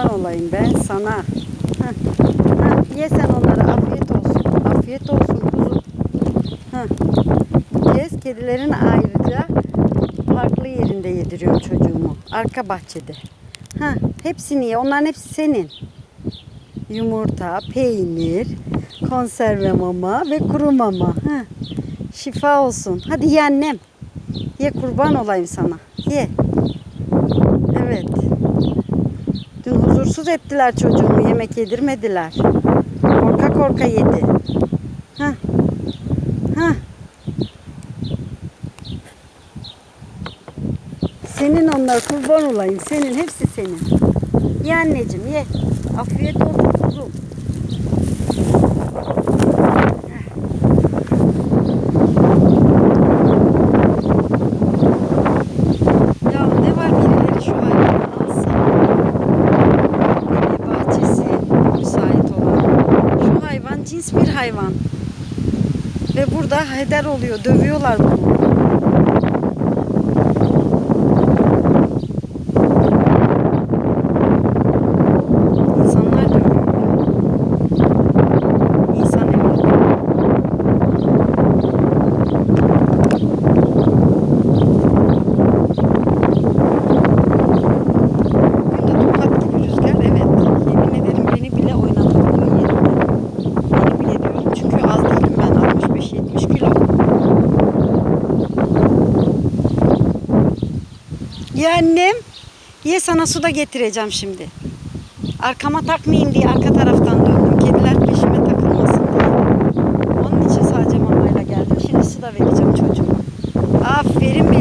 Kurban olayım ben sana. Heh. Heh. Ye sen onları afiyet olsun. Afiyet olsun kuzum. Heh. Kes kedilerin ayrıca farklı yerinde yediriyorum çocuğumu. Arka bahçede. Ha, hepsini ye. Onların hepsi senin. Yumurta, peynir, konserve mama ve kuru mama. Ha. Şifa olsun. Hadi ye annem. Ye kurban olayım sana. Ye. Huzursuz ettiler çocuğumu. Yemek yedirmediler. Korka korka yedi. Ha. Ha. Senin onlar kurban olayım. Senin hepsi senin. Ye anneciğim ye. Afiyet olsun kuzum. Cins bir hayvan. Ve burada heder oluyor. Dövüyorlar bunu. Ya annem ye sana su da getireceğim şimdi. Arkama takmayayım diye arka taraftan döndüm. Kediler peşime takılmasın diye. Onun için sadece mamayla geldim. Şimdi su da vereceğim çocuğuma. Aferin